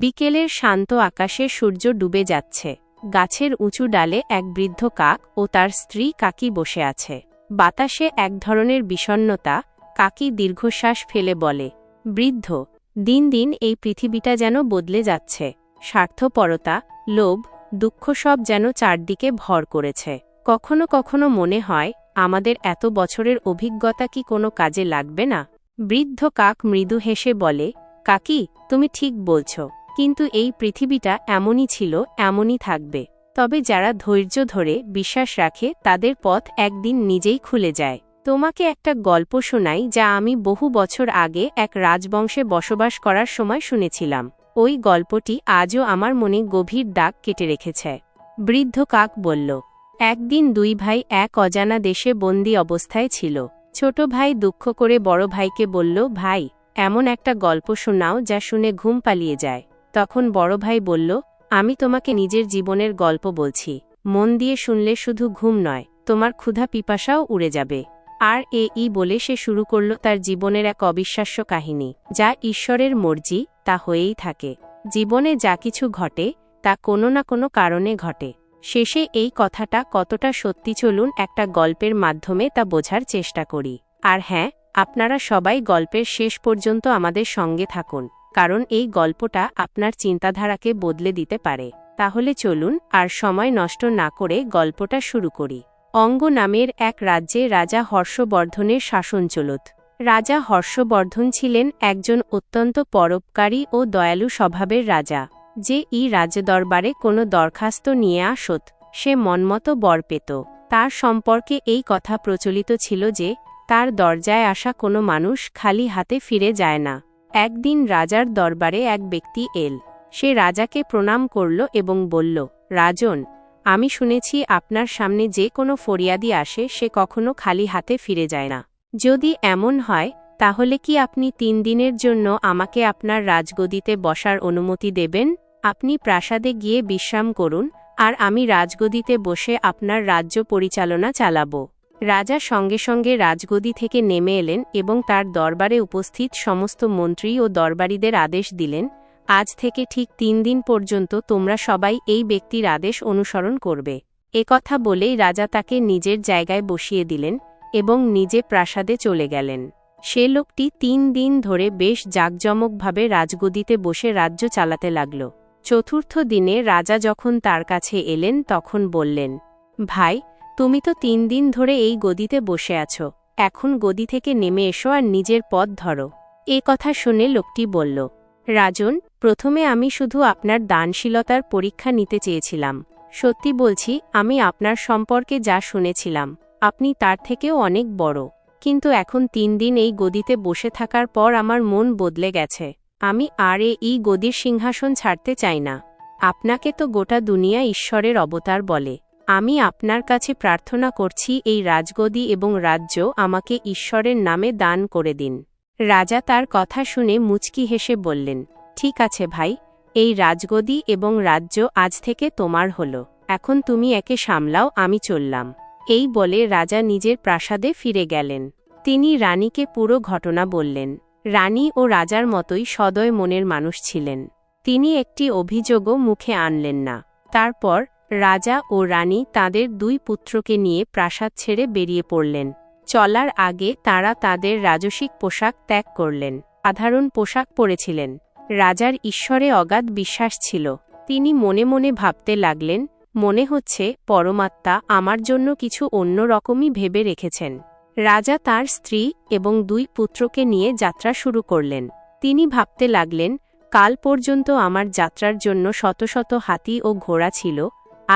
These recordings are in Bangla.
বিকেলের শান্ত আকাশে সূর্য ডুবে যাচ্ছে। গাছের উঁচু ডালে এক বৃদ্ধ কাক ও তার স্ত্রী কাকি বসে আছে। বাতাসে এক ধরনের বিষণ্নতা কাকি দীর্ঘশ্বাস ফেলে বলে, বৃদ্ধ, দিন দিন এই পৃথিবীটা যেন বদলে যাচ্ছে। স্বার্থপরতা, লোভ, দুঃখ সব যেন চারদিকে ভর করেছে। কখনো কখনো মনে হয়, আমাদের এত বছরের অভিজ্ঞতা কি কোনো কাজে লাগবে না? বৃদ্ধ কাক মৃদু হেসে বলে, কাকি, তুমি ঠিক বলছ। কিন্তু এই পৃথিবীটা এমনই ছিল, এমনই থাকবে। তবে যারা ধৈর্য ধরে বিশ্বাস রাখে, তাদের পথ একদিন নিজেই খুলে যায়। তোমাকে একটা গল্প শোনাই যা আমি বহু বছর আগে এক রাজবংশে বসবাস করার সময় শুনেছিলাম। ওই গল্পটি আজও আমার মনে গভীর দাগ কেটে রেখেছে। বৃদ্ধ কাক বলল, একদিন দুই ভাই এক অজানা দেশে বন্দি অবস্থায় ছিল। ছোট ভাই দুঃখ করে বড় ভাইকে বলল, ভাই, এমন একটা গল্প শোনাও যা শুনে ঘুম পালিয়ে যায়। তখন বড় ভাই বলল, আমি তোমাকে নিজের জীবনের গল্প বলছি। মন দিয়ে শুনলে শুধু ঘুম নয়, তোমার ক্ষুধা পিপাসাও উড়ে যাবে। আর এ ই বলে সে শুরু করল তার জীবনের এক অবিশ্বাস্য কাহিনী, যা ঈশ্বরের মর্জি, তা হয়েই থাকে। জীবনে যা কিছু ঘটে, তা কোনো না কোনো কারণে ঘটে। শেষে এই কথাটা কতটা সত্যি চলুন একটা গল্পের মাধ্যমে তা বোঝার চেষ্টা করি। আর হ্যাঁ আপনারা সবাই গল্পের শেষ পর্যন্ত আমাদের সঙ্গে থাকুন। কারণ এই গল্পটা আপনার চিন্তাধারাকে বদলে দিতে পারে। তাহলে চলুন আর সময় নষ্ট না করে গল্পটা শুরু করি। অঙ্গ নামের এক রাজ্যে রাজা হর্ষবর্ধনের শাসন চলত। রাজা হর্ষবর্ধন ছিলেন একজন অত্যন্ত পরোপকারী ও দয়ালু স্বভাবের রাজা। যে ই রাজদরবারে কোনো দরখাস্ত নিয়ে আসত, সে মনমতো বর পেত। তার সম্পর্কে এই কথা প্রচলিত ছিল যে, তার দরজায় আসা কোনো মানুষ খালি হাতে ফিরে যায় না। একদিন রাজার দরবারে এক ব্যক্তি এল। সে রাজাকে প্রণাম করল এবং বলল, রাজন, আমি শুনেছি আপনার সামনে যে কোনো ফরিয়াদি আসে, সে কখনো খালি হাতে ফিরে যায় না। যদি এমন হয়, তাহলে কি আপনি তিন দিনের জন্য আমাকে আপনার রাজগদিতে বসার অনুমতি দেবেন? আপনি প্রাসাদে গিয়ে বিশ্রাম করুন, আর আমি রাজগদিতে বসে আপনার রাজ্য পরিচালনা চালাব। রাজা সঙ্গে সঙ্গে রাজগদি থেকে নেমে এলেন এবং তার দরবারে উপস্থিত সমস্ত মন্ত্রী ও দরবারীদের আদেশ দিলেন, আজ থেকে ঠিক তিন দিন পর্যন্ত তোমরা সবাই এই ব্যক্তির আদেশ অনুসরণ করবে। কথা বলেই রাজা তাকে নিজের জায়গায় বসিয়ে দিলেন এবং নিজে প্রাসাদে চলে গেলেন। সে লোকটি তিন দিন ধরে বেশ জাঁকজমকভাবে রাজগদিতে বসে রাজ্য চালাতে লাগল। চতুর্থ দিনে রাজা যখন তার কাছে এলেন তখন বললেন, ভাই তুমি তো তিন দিন ধরে এই গদিতে বসে আছো। এখন গদি থেকে নেমে এসো আর নিজের পথ ধরো। এ কথা শুনে লোকটি বলল, রাজন, প্রথমে আমি শুধু আপনার দানশীলতার পরীক্ষা নিতে চেয়েছিলাম। সত্যি বলছি, আমি আপনার সম্পর্কে যা শুনেছিলাম, আপনি তার থেকেও অনেক বড়। কিন্তু এখন তিন দিন এই গদিতে বসে থাকার পর আমার মন বদলে গেছে। আমি আর এই গদির সিংহাসন ছাড়তে চাই না। আপনাকে তো গোটা দুনিয়া ঈশ্বরের অবতার বলে। আমি আপনার কাছে প্রার্থনা করছি, এই রাজগদি এবং রাজ্য আমাকে ঈশ্বরের নামে দান করে দিন। রাজা তার কথা শুনে মুচকি হেসে বললেন, ঠিক আছে ভাই, এই রাজগদি এবং রাজ্য আজ থেকে তোমার হল। এখন তুমি একে সামলাও, আমি চললাম। এই বলে রাজা নিজের প্রাসাদে ফিরে গেলেন। তিনি রানীকে পুরো ঘটনা বললেন। রানী ও রাজার মতোই সদয় মনের মানুষ ছিলেন। তিনি একটি অভিযোগও মুখে আনলেন না। তারপর রাজা ও রানী তাদের দুই পুত্রকে নিয়ে প্রাসাদ ছেড়ে বেরিয়ে পড়লেন। চলার আগে তারা তাদের রাজসিক পোশাক ত্যাগ করলেন। সাধারণ পোশাক পরেছিলেন। রাজার ঈশ্বরে অগাধ বিশ্বাস ছিল। তিনি মনে মনে ভাবতে লাগলেন, মনে হচ্ছে পরমাত্মা আমার জন্য কিছু অন্য রকমই ভেবে রেখেছেন। রাজা তার স্ত্রী এবং দুই পুত্রকে নিয়ে যাত্রা শুরু করলেন। তিনি ভাবতে লাগলেন, কাল পর্যন্ত আমার যাত্রার জন্য শত শত হাতি ও ঘোড়া ছিল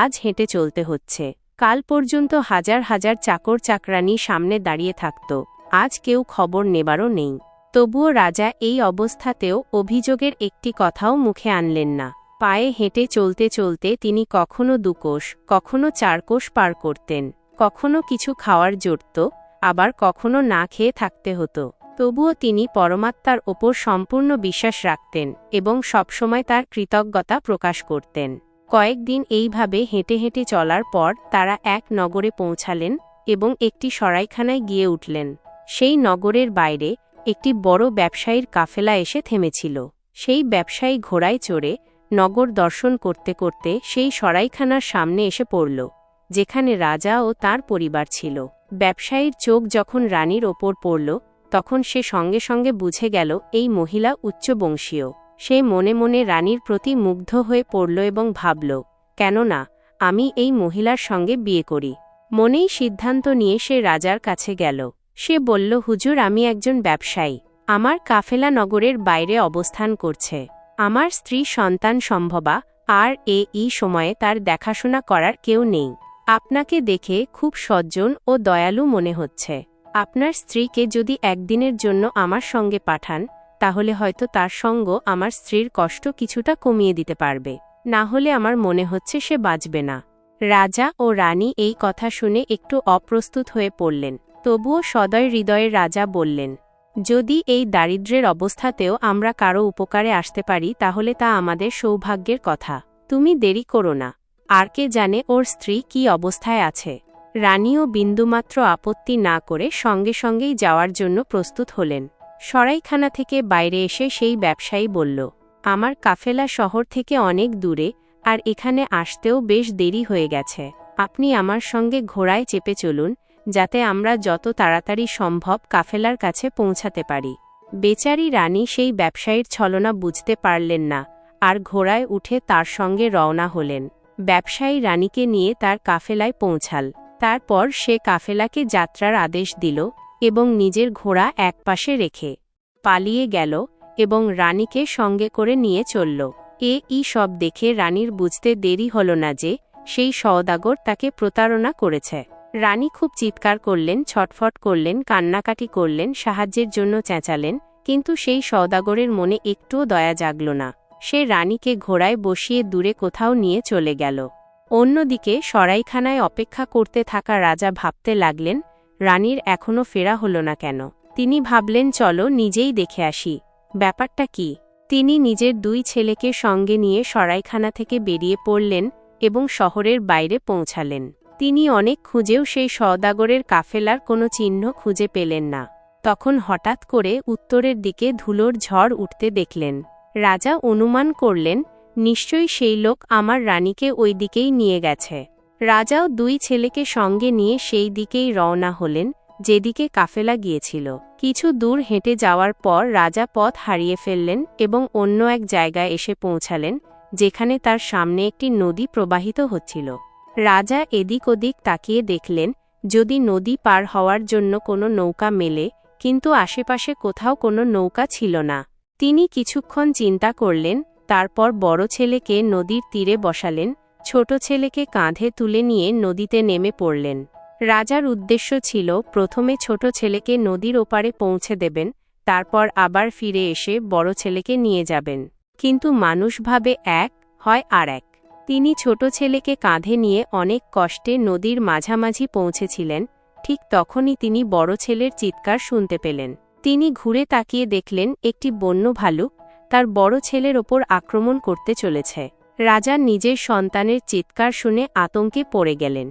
আজ হেঁটে চলতে হচ্ছে। কাল পর্যন্ত হাজার হাজার চাকর চাকরানি সামনে দাঁড়িয়ে থাকত। আজ কেউ খবর নেবারও নেই। তবুও রাজা এই অবস্থাতেও অভিযোগের একটি কথাও মুখে আনলেন না। পায়ে হেঁটে চলতে চলতে তিনি কখনো দুকোষ, কখনো চারকোষ পার করতেন, কখনো কিছু খাওয়ার জড়ত আবার কখনো না খেয়ে থাকতে হতো। তবুও তিনি পরমাত্মার ওপর সম্পূর্ণ বিশ্বাস রাখতেন এবং সবসময় তার কৃতজ্ঞতা প্রকাশ করতেন। কয়েকদিন এইভাবে হেঁটে হেঁটে চলার পর তারা এক নগরে পৌঁছালেন এবং একটি সরাইখানায় গিয়ে উঠলেন। সেই নগরের বাইরে একটি বড় ব্যবসায়ীর কাফেলা এসে থেমেছিল। সেই ব্যবসায়ী ঘোড়ায় চড়ে নগর দর্শন করতে করতে সেই সরাইখানার সামনে এসে পড়ল, যেখানে রাজা ও তার পরিবার ছিল। ব্যবসায়ীর চোখ যখন রানীর ওপর পড়ল, তখন সে সঙ্গে সঙ্গে বুঝে গেল, এই মহিলা উচ্চবংশীয়। সে মনে মনে রানীর প্রতি মুগ্ধ হয়ে পড়ল এবং ভাবল, কেননা, আমি এই মহিলার সঙ্গে বিয়ে করি। মনেই সিদ্ধান্ত নিয়ে সে রাজার কাছে গেল। সে বলল, হুজুর, আমি একজন ব্যবসায়ী। আমার কাফেলা নগরের বাইরে অবস্থান করছে। আমার স্ত্রী সন্তান সম্ভবা, আর এ ই সময়ে তার দেখাশোনা করার কেউ নেই। আপনাকে দেখে খুব সজ্জন ও দয়ালু মনে হচ্ছে। আপনার স্ত্রীকে যদি একদিনের জন্য আমার সঙ্গে পাঠান তাহলে হয়তো তার সঙ্গ আমার স্ত্রীর কষ্ট কিছুটা কমিয়ে দিতে পারবে। না হলে আমার মনে হচ্ছে সে বাঁচবে না। রাজা ও রানী এই কথা শুনে একটু অপ্রস্তুত হয়ে পড়লেন। তবুও সদয় হৃদয়ের রাজা বললেন, যদি এই দারিদ্র্যের অবস্থাতেও আমরা কারও উপকারে আসতে পারি, তাহলে তা আমাদের সৌভাগ্যের কথা। তুমি দেরি করো না। আর কে জানে ওর স্ত্রী কি অবস্থায় আছে? রানীও বিন্দুমাত্র আপত্তি না করে সঙ্গে সঙ্গেই যাওয়ার জন্য প্রস্তুত হলেন। সরাইখানা থেকে বাইরে এসে সেই ব্যবসায়ী বলল, আমার কাফেলা শহর থেকে অনেক দূরে, আর এখানে আসতেও বেশ দেরি হয়ে গেছে। আপনি আমার সঙ্গে ঘোড়ায় চেপে চলুন, যাতে আমরা যত তাড়াতাড়ি সম্ভব কাফেলার কাছে পৌঁছাতে পারি বেচারি রানী সেই ব্যবসায়ীর ছলনা বুঝতে পারলেন না, আর ঘোড়ায় উঠে তার সঙ্গে রওনা হলেন। ব্যবসায়ী রানীকে নিয়ে তার কাফেলায় পৌঁছাল। তারপর সে কাফেলাকে যাত্রার আদেশ দিল এবং নিজের ঘোড়া একপাশে রেখে পালিয়ে গেল এবং রানীকে সঙ্গে করে নিয়ে চলল। এ ই সব দেখে রানীর বুঝতে দেরি হল না যে সেই সওদাগর তাকে প্রতারণা করেছে। রানী খুব চিৎকার করলেন, ছটফট করলেন, কান্নাকাটি করলেন, সাহায্যের জন্য চেঁচালেন, কিন্তু সেই সওদাগরের মনে একটুও দয়া জাগল না। সে রানীকে ঘোড়ায় বসিয়ে দূরে কোথাও নিয়ে চলে গেল। অন্যদিকে সরাইখানায় অপেক্ষা করতে থাকা রাজা ভাবতে লাগলেন রানীর এখনও ফেরা হল না কেন। তিনি ভাবলেন, চলো, নিজেই দেখে আসি। ব্যাপারটা কি? তিনি নিজের দুই ছেলেকে সঙ্গে নিয়ে সরাইখানা থেকে বেরিয়ে পড়লেন এবং শহরের বাইরে পৌঁছালেন। তিনি অনেক খুঁজেও সেই সওদাগরের কাফেলার কোনো চিহ্ন খুঁজে পেলেন না। তখন হঠাৎ করে উত্তরের দিকে ধুলোর ঝড় উঠতে দেখলেন। রাজা অনুমান করলেন, নিশ্চয়ই সেই লোক আমার রানীকে ওই দিকেই নিয়ে গেছে। রাজাও দুই ছেলেকে সঙ্গে নিয়ে সেই দিকেই রওনা হলেন, যেদিকে কাফেলা গিয়েছিল। কিছু দূর হেঁটে যাওয়ার পর রাজা পথ হারিয়ে ফেললেন এবং অন্য এক জায়গায় এসে পৌঁছালেন, যেখানে তার সামনে একটি নদী প্রবাহিত হচ্ছিল। রাজা এদিক ওদিক তাকিয়ে দেখলেন, যদি নদী পার হওয়ার জন্য কোনো নৌকা মেলে, কিন্তু আশেপাশে কোথাও কোনো নৌকা ছিল না। তিনি কিছুক্ষণ চিন্তা করলেন, তারপর বড় ছেলেকে নদীর তীরে বসালেন ছোট ছেলেকে কাঁধে তুলে নিয়ে নদীতে নেমে পড়লেন। রাজার উদ্দেশ্য ছিল, প্রথমে ছোট ছেলেকে নদীর ওপারে পৌঁছে দেবেন, তারপর আবার ফিরে এসে বড় ছেলেকে নিয়ে যাবেন। কিন্তু মানুষ ভাবে এক, হয় আর এক। তিনি ছোট ছেলেকে কাঁধে নিয়ে অনেক কষ্টে নদীর মাঝামাঝি পৌঁছেছিলেন, ঠিক তখনই তিনি বড় ছেলের চিৎকার শুনতে পেলেন। তিনি ঘুরে তাকিয়ে দেখলেন, একটি বন্য ভালুক তার বড় ছেলের ওপর আক্রমণ করতে চলেছে। রাজা নিজের সন্তানের চিৎকার শুনে আতঙ্কে পড়ে গেলেন।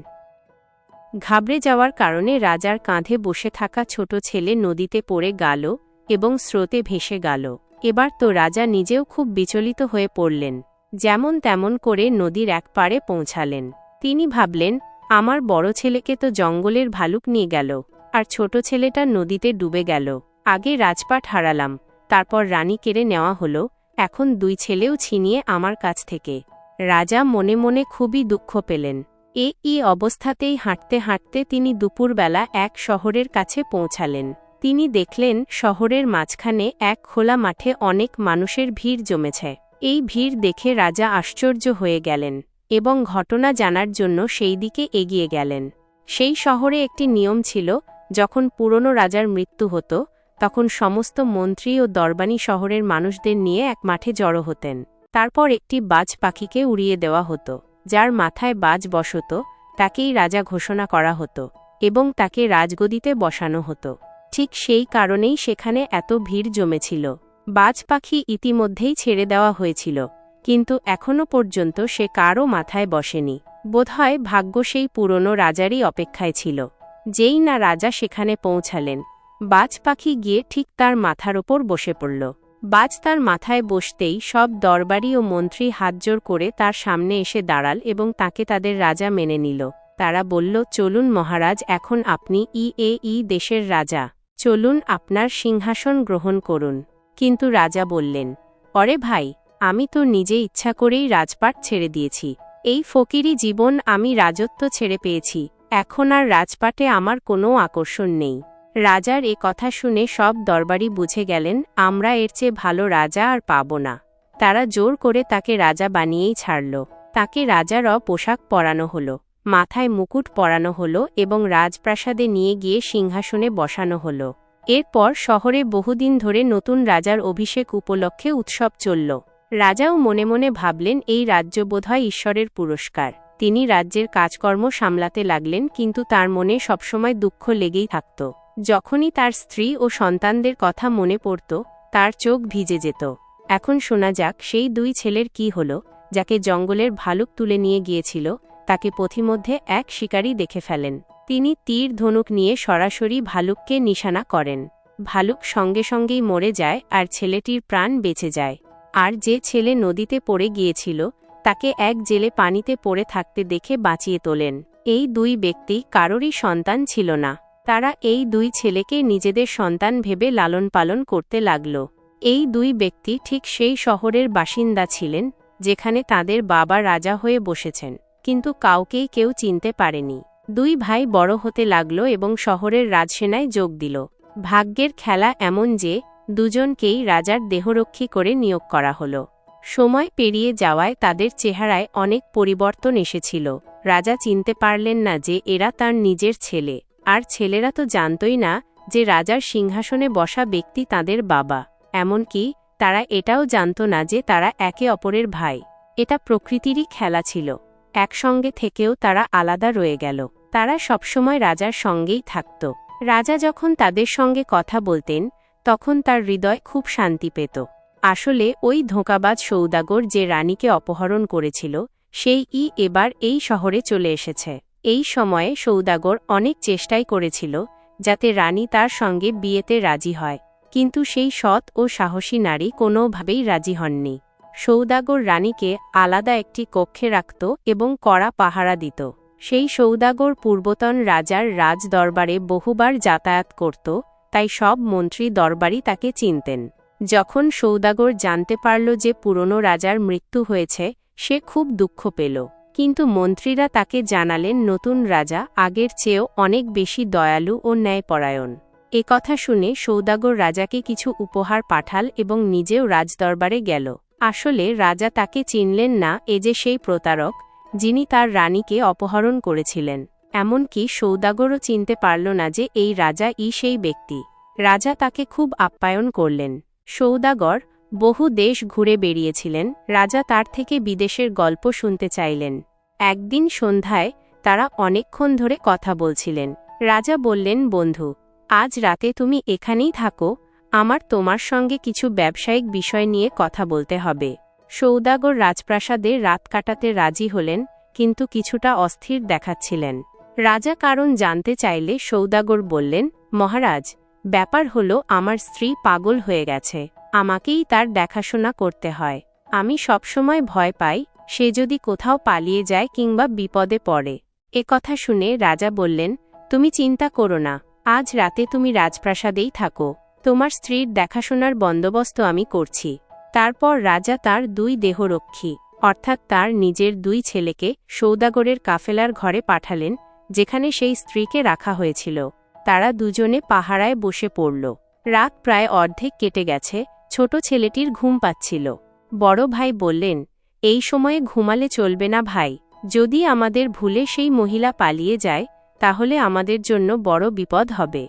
ঘাবড়ে যাওয়ার কারণে রাজার কাঁধে বসে থাকা ছোট ছেলে নদীতে পড়ে গেল এবং স্রোতে ভেসে গেল। এবার তো রাজা নিজেও খুব বিচলিত হয়ে পড়লেন, যেমন তেমন করে নদীর এক পাড়ে পৌঁছালেন। তিনি ভাবলেন, আমার বড় ছেলেকে তো জঙ্গলের ভালুক নিয়ে গেল, আর ছোট ছেলেটা নদীতে ডুবে গেল। আগে রাজপাট হারালাম, তারপর রানী কেড়ে নেওয়া হলো এখন দুই ছেলেও ছিনিয়ে আমার কাছ থেকে। রাজা মনে মনে খুবই দুঃখ পেলেন। এ, ই অবস্থাতেই হাঁটতে হাঁটতে তিনি দুপুরবেলা এক শহরের কাছে পৌঁছালেন। তিনি দেখলেন শহরের মাঝখানে এক খোলা মাঠে অনেক মানুষের ভিড় জমেছে। এই ভিড় দেখে রাজা আশ্চর্য হয়ে গেলেন এবং ঘটনা জানার জন্য সেই দিকে এগিয়ে গেলেন। সেই শহরে একটি নিয়ম ছিল, যখন পুরনো রাজার মৃত্যু হতো তখন সমস্ত মন্ত্রী ও দরবানি শহরের মানুষদের নিয়ে এক মাঠে জড়ো হতেন। তারপর একটি বাজ পাখিকে উড়িয়ে দেওয়া হতো, যার মাথায় বাজ বসত, তাকেই রাজা ঘোষণা করা হতো এবং তাকে রাজগদিতে বসানো হতো। ঠিক সেই কারণেই সেখানে এত ভিড় জমেছিল। বাজ পাখি ইতিমধ্যেই ছেড়ে দেওয়া হয়েছিল, কিন্তু এখনও পর্যন্ত সে কারও মাথায় বসেনি। বোধহয় ভাগ্য সেই পুরনো রাজারই অপেক্ষায় ছিল, যেই না রাজা সেখানে পৌঁছালেন। বাজ পাখি গিয়ে ঠিক তার মাথার ওপর বসে পড়ল। বাজ তার মাথায় বসতেই সব দরবারি ও মন্ত্রী হাতজোর করে তার সামনে এসে দাঁড়াল এবং তাকে তাদের রাজা মেনে নিল। তারা বলল, চলুন মহারাজ, এখন আপনি ই এ ই দেশের রাজা। চলুন আপনার সিংহাসন গ্রহণ করুন। কিন্তু রাজা বললেন, অরে ভাই, আমি তো নিজে ইচ্ছা করেই রাজপাট ছেড়ে দিয়েছি। এই ফকিরি জীবন আমি রাজত্ব ছেড়ে পেয়েছি। এখন আর রাজপাটে আমার কোনো আকর্ষণ নেই। রাজার এ কথা শুনে সব দরবারি বুঝে গেলেন, আমরা এর চেয়ে ভালো রাজা আর পাব না। তারা জোর করে তাকে রাজা বানিয়েই ছাড়ল। তাকে রাজার পোশাক পরানো হলো, মাথায় মুকুট পরানো হলো এবং রাজপ্রাসাদে নিয়ে গিয়ে সিংহাসনে বসানো হলো। এরপর শহরে বহুদিন ধরে নতুন রাজার অভিষেক উপলক্ষে উৎসব চলল। রাজাও মনে মনে ভাবলেন, এই রাজ্য বোধহয় ঈশ্বরের পুরস্কার। তিনি রাজ্যের কাজকর্ম সামলাতে লাগলেন, কিন্তু তার মনে সবসময় দুঃখ লেগেই থাকত। যখনই তার স্ত্রী ও সন্তানদের কথা মনে পড়ত, তার চোখ ভিজে যেত। এখন শোনা যাক সেই দুই ছেলের কি হল, যাকে জঙ্গলের ভালুক তুলে নিয়ে গিয়েছিল, তাকে পথিমধ্যে এক শিকারী দেখে ফেলেন। তিনি তীর ধনুক নিয়ে সরাসরি ভালুককে নিশানা করেন। ভালুক সঙ্গে সঙ্গেই মরে যায় আর ছেলেটির প্রাণ বেঁচে যায়। আর যে ছেলে নদীতে পড়ে গিয়েছিল, তাকে এক জেলে পানিতে পড়ে থাকতে দেখে বাঁচিয়ে তোলেন। এই দুই ব্যক্তি কারোরই সন্তান ছিল না। তারা এই দুই ছেলেকে নিজেদের সন্তান ভেবে লালন পালন করতে লাগল। এই দুই ব্যক্তি ঠিক সেই শহরের বাসিন্দা ছিলেন, যেখানে তাদের বাবা রাজা হয়ে বসেছেন, কিন্তু কাউকেই কেউ চিনতে পারেনি। দুই ভাই বড় হতে লাগল এবং শহরের রাজসেনায় যোগ দিল। ভাগ্যের খেলা এমন যে, দুজনকেই রাজার দেহরক্ষী করে নিয়োগ করা হল। সময় পেরিয়ে যাওয়ায় তাদের চেহারায় অনেক পরিবর্তন এসেছিল। রাজা চিনতে পারলেন না যে এরা তার নিজের ছেলে। আর ছেলেরা তো জানতই না যে রাজার সিংহাসনে বসা ব্যক্তি তাদের বাবা। এমনকি তারা এটাও জানত না যে তারা একে অপরের ভাই। এটা প্রকৃতিরই খেলা ছিল। একসঙ্গে থেকেও তারা আলাদা রয়ে গেল। তারা সবসময় রাজার সঙ্গেই থাকত। রাজা যখন তাদের সঙ্গে কথা বলতেন, তখন তার হৃদয় খুব শান্তি পেত। আসলে ওই ধোঁকাবাজ সৌদাগর যে রানীকে অপহরণ করেছিল, সেই ই এবার এই শহরে চলে এসেছে। এই সময়ে সৌদাগর অনেক চেষ্টাই করেছিল, যাতে রানী তার সঙ্গে বিয়েতে রাজি হয়, কিন্তু সেই সৎ ও সাহসী নারী কোনোভাবেই রাজি হননি। সৌদাগর রানীকে আলাদা একটি কক্ষে রাখত এবং কড়া পাহারা দিত। সেই সৌদাগর পূর্বতন রাজার রাজ দরবারে বহুবার যাতায়াত করত, তাই সব মন্ত্রী দরবারই তাকে চিনতেন। যখন সৌদাগর জানতে পারল যে পুরনো রাজার মৃত্যু হয়েছে, সে খুব দুঃখ পেল। কিন্তু মন্ত্রীরা তাকে জানালেন, নতুন রাজা, আগের চেয়েও অনেক বেশি দয়ালু ও ন্যায়পরায়ণ। এ কথা শুনে সৌদাগর রাজাকে কিছু উপহার পাঠাল এবং নিজেও রাজদরবারে গেল। আসলে রাজা তাকে চিনলেন না, এ যে সেই প্রতারক, যিনি তার রানীকে অপহরণ করেছিলেন। এমনকি সৌদাগরও চিনতে পারল না যে এই রাজা ই সেই ব্যক্তি। রাজা তাকে খুব আপ্যায়ন করলেন। সৌদাগর বহু দেশ ঘুরে বেরিয়েছিলেন রাজা তার থেকে বিদেশের গল্প শুনতে চাইলেন। একদিন সন্ধ্যায় তারা অনেকক্ষণ ধরে কথা বলছিলেন। রাজা বললেন, বন্ধু, আজ রাতে তুমি এখানেই থাকো, আমার তোমার সঙ্গে কিছু ব্যবসায়িক বিষয় নিয়ে কথা বলতে হবে। সৌদাগর রাজপ্রাসাদে রাত কাটাতে রাজি হলেন, কিন্তু কিছুটা অস্থির দেখাচ্ছিলেন। রাজা কারণ জানতে চাইলে সৌদাগর বললেন, মহারাজ, ব্যাপার হল আমার স্ত্রী পাগল হয়ে গেছে। আমাকেই তার দেখাশোনা করতে হয়। আমি সবসময় ভয় পাই, সে যদি কোথাও পালিয়ে যায় কিংবা বিপদে পড়ে। এ কথা শুনে রাজা বললেন, তুমি চিন্তা করো না, আজ রাতে তুমি রাজপ্রাসাদেই থাকো। তোমার স্ত্রীর দেখাশোনার বন্দোবস্ত আমি করছি। তারপর রাজা তার দুই দেহরক্ষী, অর্থাৎ তার নিজের দুই ছেলেকে সৌদাগরের কাফেলার ঘরে পাঠালেন, যেখানে সেই স্ত্রীকে রাখা হয়েছিল। তারা দুজনে পাহারায় বসে পড়ল। রাত প্রায় অর্ধেক কেটে গেছে ছোট ছেলেটির ঘুম পাচ্ছিল। বড় ভাই বললেন, এই সময়ে ঘুমালে চলবে না ভাই। যদি আমাদের ভুলে সেই মহিলা পালিয়ে যায়, তাহলে আমাদের জন্য বড় বিপদ হবে।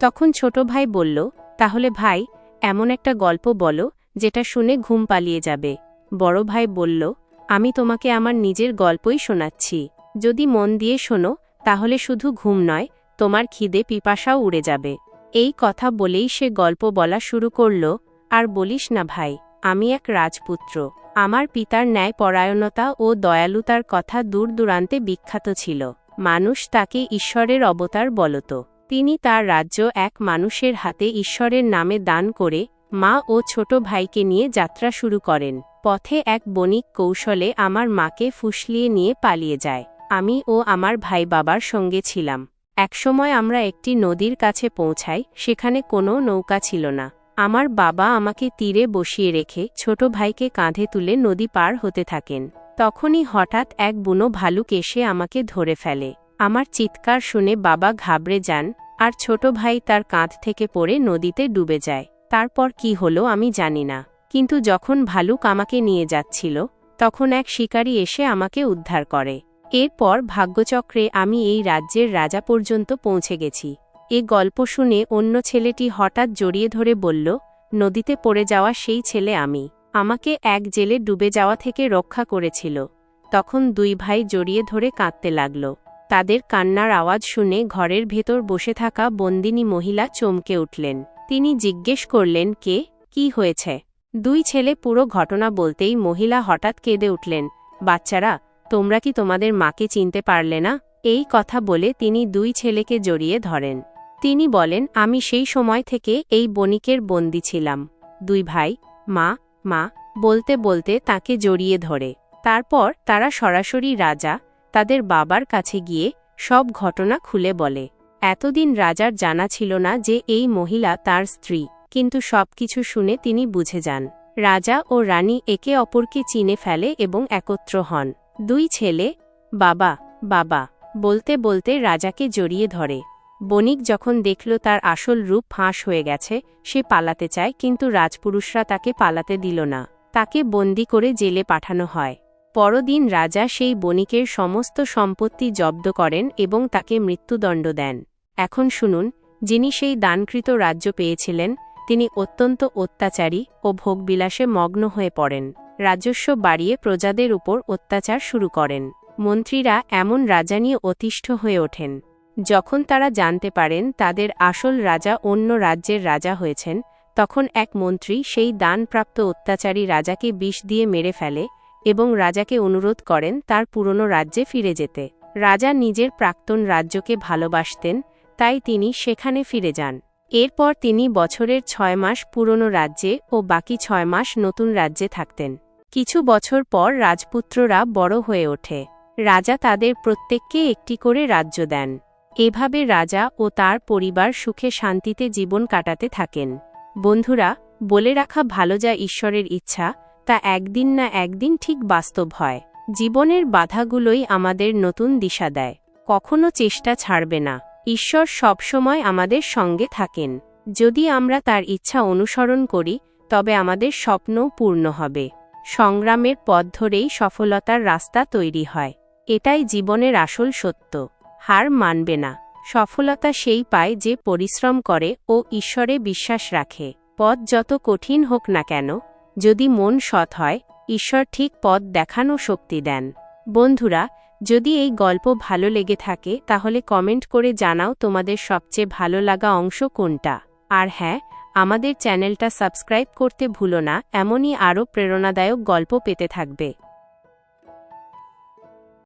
তখন ছোট ভাই বলল, তাহলে ভাই, এমন একটা গল্প বলো, যেটা শুনে ঘুম পালিয়ে যাবে। বড় ভাই বলল, আমি তোমাকে আমার নিজের গল্পই শোনাচ্ছি। যদি মন দিয়ে শোনো, তাহলে শুধু ঘুম নয়, তোমার খিদে পিপাসাও উড়ে যাবে। এই কথা বলেই সে গল্প বলা শুরু করল, আর বলিস না ভাই, আমি এক রাজপুত্র। আমার পিতার ন্যায় পরায়ণতা ও দয়ালুতার কথা দূর দূরান্তে বিখ্যাত ছিল। মানুষ তাকে ঈশ্বরের অবতার বলত। তিনি তার রাজ্য এক মানুষের হাতে ঈশ্বরের নামে দান করে মা ও ছোট ভাইকে নিয়ে যাত্রা শুরু করেন। পথে এক বণিক কৌশলে আমার মাকে ফুসলিয়ে নিয়ে পালিয়ে যায়। আমি ও আমার ভাই বাবার সঙ্গে ছিলাম। একসময় আমরা একটি নদীর কাছে পৌঁছাই, সেখানে কোনো নৌকা ছিল না। আমার বাবা আমাকে তীরে বসিয়ে রেখে ছোট ভাইকে কাঁধে তুলে নদী পার হতে থাকেন। তখনই হঠাৎ এক বুনো ভালুক এসে আমাকে ধরে ফেলে। আমার চিৎকার শুনে বাবা ঘাবড়ে যান, আর ছোট ভাই তার কাঁধ থেকে পড়ে নদীতে ডুবে যায়। তারপর কি হলো আমি জানি না, কিন্তু যখন ভালুক আমাকে নিয়ে যাচ্ছিল, তখন এক শিকারী এসে আমাকে উদ্ধার করে। এরপর ভাগ্যচক্রে আমি এই রাজ্যের রাজা পর্যন্ত পৌঁছে গেছি। এ গল্প শুনে অন্য ছেলেটি হঠাৎ জড়িয়ে ধরে বলল, নদীতে পড়ে যাওয়া সেই ছেলে আমি। আমাকে এক জেলে ডুবে যাওয়া থেকে রক্ষা করেছিল। তখন দুই ভাই জড়িয়ে ধরে কাঁদতে লাগল। তাদের কান্নার আওয়াজ শুনে ঘরের ভেতর বসে থাকা বন্দিনী মহিলা চমকে উঠলেন। তিনি জিজ্ঞেস করলেন, কে? কি হয়েছে? দুই ছেলে পুরো ঘটনা বলতেই মহিলা হঠাৎ কেঁদে উঠলেন, বাচ্চারা তোমরা কি তোমাদের মাকে চিনতে পারলে না? এই কথা বলে তিনি দুই ছেলেকে জড়িয়ে ধরেন। তিনি বলেন, আমি সেই সময় থেকে এই বণিকের বন্দি ছিলাম। দুই ভাই, মা মা, বলতে বলতে তাকে জড়িয়ে ধরে। তারপর তারা সরাসরি রাজা, তাদের বাবার কাছে গিয়ে সব ঘটনা খুলে বলে। এতদিন রাজার জানা ছিল না যে এই মহিলা তার স্ত্রী, কিন্তু সবকিছু শুনে তিনি বুঝে যান। রাজা ও রানী একে অপরকে চিনে ফেলে এবং একত্র হন। দুই ছেলে, বাবা বাবা, বলতে বলতে রাজাকে জড়িয়ে ধরে। বণিক যখন দেখল তার আসল রূপ ফাঁস হয়ে গেছে, সে পালাতে চায়, কিন্তু রাজপুরুষরা তাকে পালাতে দিল না। তাকে বন্দি করে জেলে পাঠানো হয়। পরদিন রাজা সেই বণিকের সমস্ত সম্পত্তি জব্দ করেন এবং তাকে মৃত্যুদণ্ড দেন। এখন শুনুন, যিনি সেই দানকৃত রাজ্য পেয়েছিলেন, তিনি অত্যন্ত অত্যাচারী ও ভোগবিলাসে মগ্ন হয়ে পড়েন। রাজস্ব বাড়িয়ে প্রজাদের উপর অত্যাচার শুরু করেন। মন্ত্রীরা এমন রাজা নিয়ে অতিষ্ঠ হয়ে ওঠেন। যখন তারা জানতে পারেন তাদের আসল রাজা অন্য রাজ্যের রাজা হয়েছেন, তখন এক মন্ত্রী সেই দানপ্রাপ্ত অত্যাচারী রাজাকে বিষ দিয়ে মেরে ফেলে এবং রাজাকে অনুরোধ করেন তার পুরনো রাজ্যে ফিরে যেতে। রাজা নিজের প্রাক্তন রাজ্যকে ভালোবাসতেন, তাই তিনি সেখানে ফিরে যান। এরপর তিনি বছরের ছয় মাস পুরনো রাজ্যে ও বাকি ছয় মাস নতুন রাজ্যে থাকতেন। কিছু বছর পর রাজপুত্ররা বড় হয়ে ওঠে। রাজা তাদের প্রত্যেককে একটি করে রাজ্য দেন। এভাবে রাজা ও তার পরিবার সুখে শান্তিতে জীবন কাটাতে থাকেন। বন্ধুরা, বলে রাখা ভালো যা ঈশ্বরের ইচ্ছা, তা একদিন না একদিন ঠিক বাস্তব হয়। জীবনের বাধাগুলোই আমাদের নতুন দিশা দেয়। কখনো চেষ্টা ছাড়বে না। ঈশ্বর সবসময় আমাদের সঙ্গে থাকেন। যদি আমরা তার ইচ্ছা অনুসরণ করি, তবে আমাদের স্বপ্নও পূর্ণ হবে। সংগ্রামের পথ ধরেই সফলতার রাস্তা তৈরি হয়। এটাই জীবনের আসল সত্য। হার মানবে না। সফলতা সেই পায় যে পরিশ্রম করে ও ঈশ্বরে বিশ্বাস রাখে। পথ যত কঠিন হোক না কেন, যদি মন সৎ হয়, ঈশ্বর ঠিক পথ দেখানো শক্তি দেন। বন্ধুরা, যদি এই গল্প ভালো লেগে থাকে, তাহলে কমেন্ট করে জানাও তোমাদের সবচেয়ে ভালো লাগা অংশ কোনটা। আর হ্যাঁ আমাদের চ্যানেলটা সাবস্ক্রাইব করতে ভুলো না এমনই আরও প্রেরণাদায়ক গল্প পেতে থাকবে।